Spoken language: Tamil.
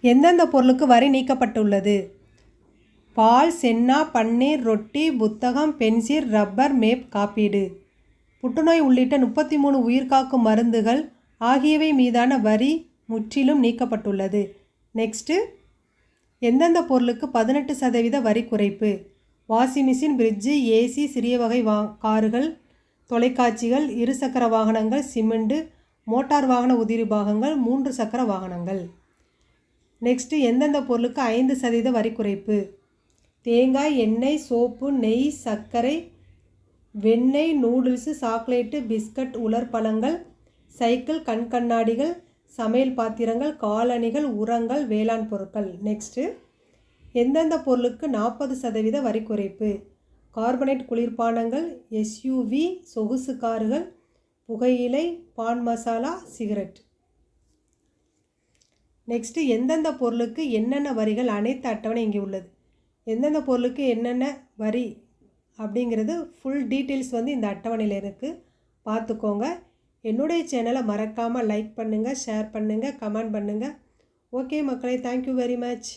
எந்தெந்த பொருளுக்கு வரி நீக்கப்பட்டுள்ளது? பால் சென்னா பன்னீர் ரொட்டி புத்தகம் பென்சில் ரப்பர் மேப் காப்பீடு. புற்றுநோய் உள்ளிட்ட முப்பத்தி மூணு உயிர்காக்கும் மருந்துகள் ஆகியவை மீதான வரி முற்றிலும் நீக்கப்பட்டுள்ளது. நெக்ஸ்ட்டு எந்தெந்த பொருளுக்கு பதினெட்டு சதவீத வரி குறைப்பு? வாஷிங் மிஷின் ஃப்ரிட்ஜு ஏசி சிறிய வகை வா கார்கள் தொலைக்காட்சிகள் இருசக்கர வாகனங்கள் சிமெண்டு மோட்டார் வாகன உதிரி பாகங்கள் மூன்று சக்கர வாகனங்கள். நெக்ஸ்ட்டு எந்தெந்த பொருளுக்கு ஐந்து சதவீத வரி குறைப்பு? தேங்காய் எண்ணெய் சோப்பு நெய் சர்க்கரை வெண்ணெய் நூடுல்ஸு சாக்லேட்டு பிஸ்கட் உலர் பழங்கள் சைக்கிள் கண் கண்ணாடிகள் சமையல் பாத்திரங்கள் காலணிகள் உரங்கள் வேளாண் பொருட்கள். நெக்ஸ்ட்டு எந்தெந்த பொருளுக்கு நாற்பது சதவீத வரி குறைப்பு? கார்பனேட் குளிர்பானங்கள் எஸ்யூவி சொகுசு கார்கள் புகையிலை பான் மசாலா சிகரெட். நெக்ஸ்ட்டு எந்தெந்த பொருளுக்கு என்னென்ன வரிகள் அனைத்து அட்டவணை இங்கே உள்ளது? எந்தெந்த பொருளுக்கு என்னென்ன வரி அப்படிங்கிறது ஃபுல் டீட்டெயில்ஸ் வந்து இந்த அட்டவணையில் இருக்குது பார்த்துக்கோங்க. என்னுடைய சேனலை மறக்காமல் லைக் பண்ணுங்கள் ஷேர் பண்ணுங்கள் கமெண்ட் பண்ணுங்கள் ஓகே மக்களே தேங்க்யூ வெரி மச்